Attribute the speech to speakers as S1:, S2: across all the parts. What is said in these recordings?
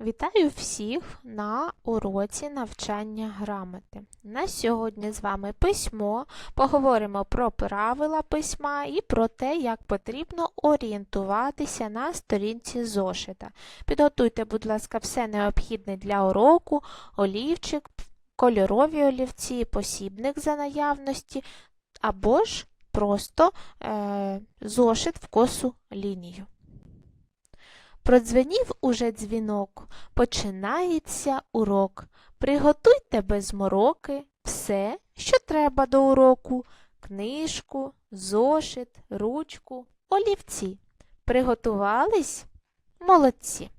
S1: Вітаю всіх на уроці навчання грамоти. На сьогодні з вами письмо. Поговоримо про правила письма і про те, як потрібно орієнтуватися на сторінці зошита. Підготуйте, будь ласка, все необхідне для уроку, олівчик, кольорові олівці, посібник за наявності, або ж просто е, зошит в косу лінію. Продзвенів уже дзвінок, починається урок. Приготуйте без мороки все, що треба до уроку, книжку, зошит, ручку, олівці. Приготувались? Молодці.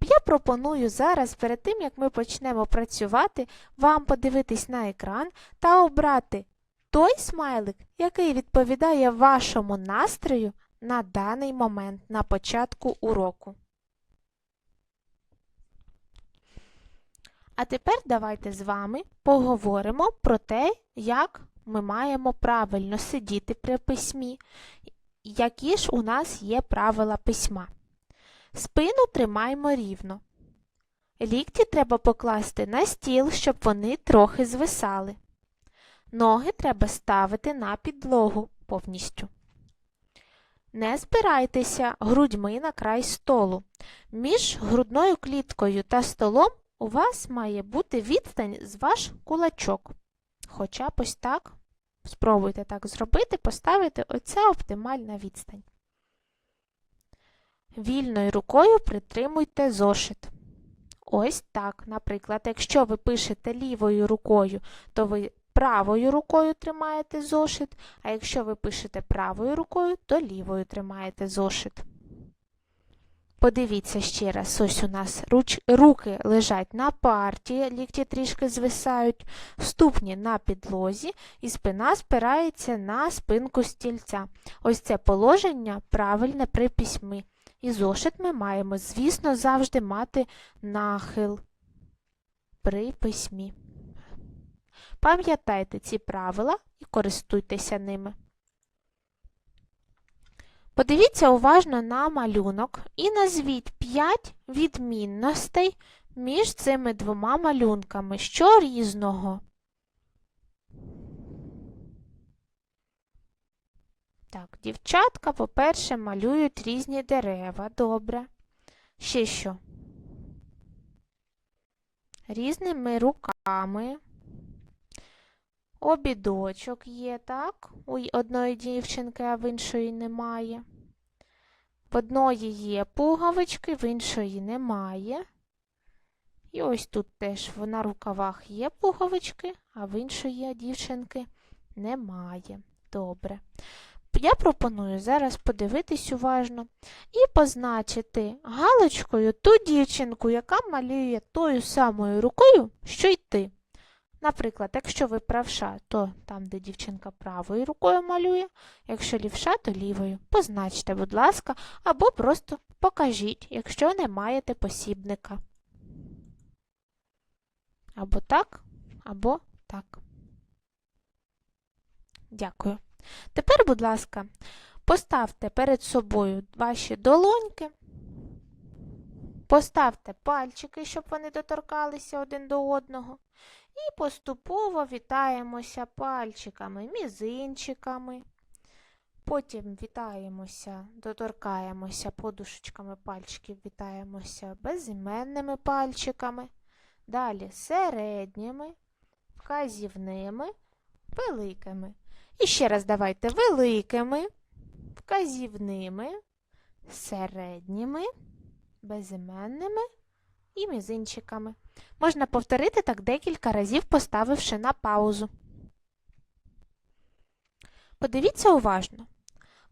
S1: Я пропоную зараз, перед тим як ми почнемо працювати, вам подивитись на екран та обрати той смайлик, який відповідає вашому настрою на даний момент на початку уроку. А тепер давайте з вами поговоримо про те, як ми маємо правильно сидіти при письмі, які ж у нас є правила письма. Спину тримаємо рівно. Лікті треба покласти на стіл, щоб вони трохи звисали. Ноги треба ставити на підлогу повністю. Не спирайтеся грудьми на край столу. Між грудною кліткою та столом у вас має бути відстань з ваш кулачок. Хоча б ось так. Спробуйте так зробити, поставити оця оптимальна відстань. Вільною рукою притримуйте зошит. Ось так. Наприклад, якщо ви пишете лівою рукою, то ви правою рукою тримаєте зошит, а якщо ви пишете правою рукою, то лівою тримаєте зошит. Подивіться ще раз, ось у нас руч, руки лежать на парті, лікті трішки звисають, ступні на підлозі і спина спирається на спинку стільця. Ось це положення правильне при письмі. І зошит ми маємо, звісно, завжди мати нахил при письмі. Пам'ятайте ці правила і користуйтеся ними. Подивіться уважно на малюнок і назвіть 5 відмінностей між цими двома малюнками. Що різного? Так, дівчатка, по-перше, малюють різні дерева. Добре. Ще що? Різними руками. Обідочок є, так? У одної дівчинки, а в іншої немає. В одної є пуговички, в іншої немає. І ось тут теж на рукавах є пуговички, а в іншої дівчинки немає. Добре. Я пропоную зараз подивитись уважно і позначити галочкою ту дівчинку, яка малює тою самою рукою, що й ти. Наприклад, якщо ви правша, то там, де дівчинка правою рукою малює, якщо лівша, то лівою. Позначте, будь ласка, або просто покажіть, якщо не маєте посібника. Або так, або так. Дякую. Тепер, будь ласка, поставте перед собою ваші долоньки, поставте пальчики, щоб вони доторкалися один до одного. І поступово вітаємося пальчиками, мізинчиками. Потім вітаємося, доторкаємося подушечками пальчиків, вітаємося безіменними пальчиками. Далі середніми, вказівними, великими. І ще раз давайте великими, вказівними, середніми, безіменними і мізинчиками. Можна повторити так декілька разів, поставивши на паузу. Подивіться уважно.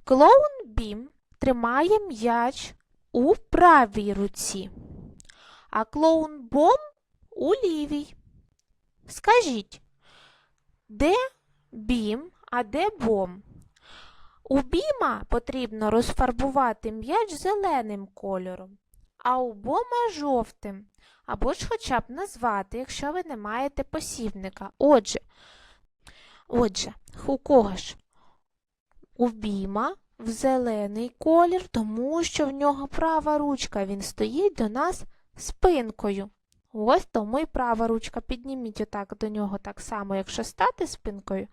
S1: Клоун Бім тримає м'яч у правій руці, а клоун Бом у лівій. Скажіть, де бім, а де бом? У біма потрібно розфарбувати м'яч зеленим кольором, а у бома жовтим. Або ж хоча б назвати, якщо ви не маєте посібника. Отже, отже, у кого ж? У біма в зелений колір, тому що в нього права ручка, він стоїть до нас спинкою. Ось тому і права ручка. Підніміть отак до нього так само, якщо стати спинкою,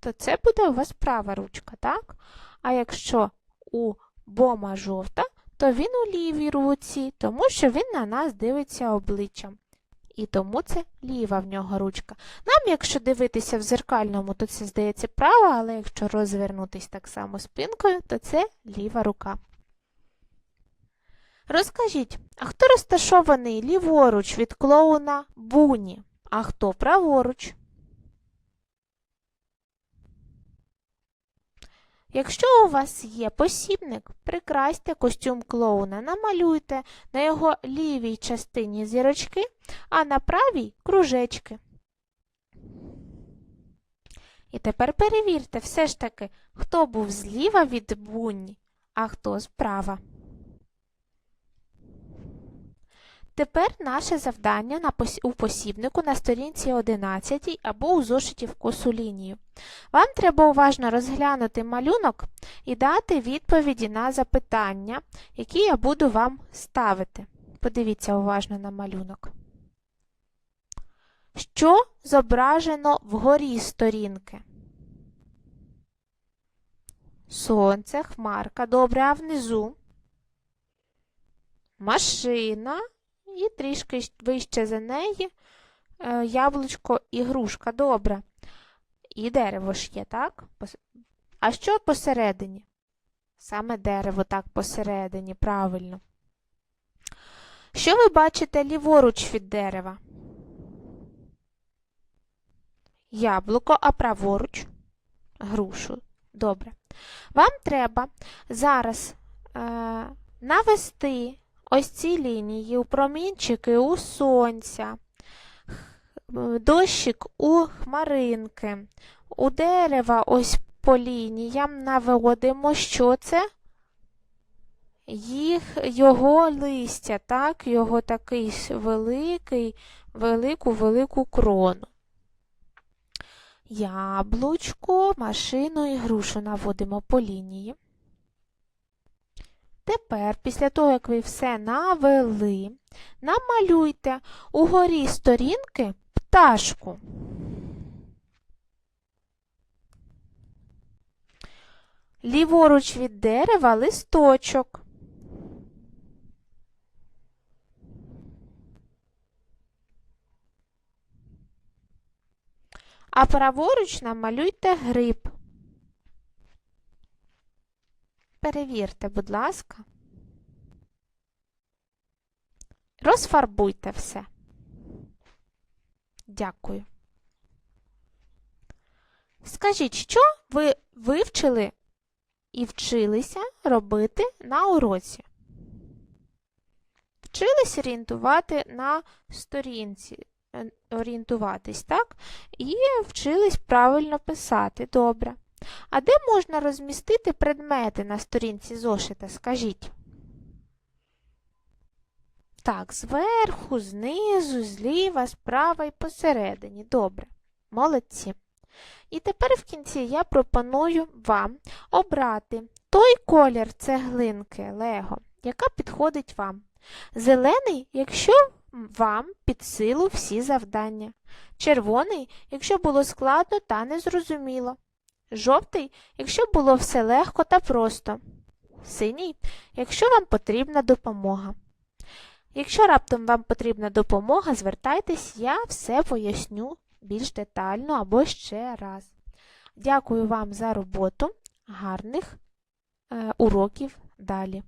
S1: то це буде у вас права ручка, так? А якщо у бома жовта, то він у лівій руці, тому що він на нас дивиться обличчям. І тому це ліва в нього ручка. Нам, якщо дивитися в зеркальному, то це здається права, але якщо розвернутись так само спинкою, то це ліва рука. Розкажіть, а хто розташований ліворуч від клоуна Буні, а хто праворуч? Якщо у вас є посібник, прикрасьте костюм клоуна, намалюйте на його лівій частині зірочки, а на правій кружечки. І тепер перевірте все ж таки, хто був зліва від Бунні, а хто справа. Тепер наше завдання у посібнику на сторінці 11 або у зошиті в косу лінію. Вам треба уважно розглянути малюнок і дати відповіді на запитання, які я буду вам ставити. Подивіться уважно на малюнок. Що зображено вгорі сторінки? Сонце, хмарка. Добре, а внизу? Машина і трішки вище за неї е, яблучко і грушка. Добре. І дерево ж є, так? А що посередині? Саме дерево так посередині, правильно. Що ви бачите ліворуч від дерева? Яблуко, а праворуч грушу. Добре. Вам треба зараз е, навести ось ці лінії у промінчики у сонця, дощик у хмаринки, у дерева ось по лініям наводимо, що це? Їх, його листя, так, його такий великий, велику-велику крону. Яблучко, машину і грушу наводимо по лінії. Тепер, після того, як ви все навели, намалюйте угорі сторінки пташку. Ліворуч від дерева листочок. А праворуч намалюйте гриб. Перевірте, будь ласка. Розфарбуйте все. Дякую. Скажіть, що ви вивчили і вчилися робити на уроці? Вчились орієнтувати на сторінці, е, орієнтуватись, так? І вчились правильно писати. Добре. А де можна розмістити предмети на сторінці зошита? Скажіть. Так, зверху, знизу, зліва, справа і посередині. Добре. Молодці. І тепер в кінці я пропоную вам обрати той колір цеглинки Лего, яка підходить вам. Зелений, якщо вам під силу всі завдання. Червоний, якщо було складно та незрозуміло. Жовтий, якщо було все легко та просто. Синій, якщо вам потрібна допомога. Якщо раптом вам потрібна допомога, звертайтесь, я все поясню більш детально або ще раз. Дякую вам за роботу. Гарних е, уроків далі.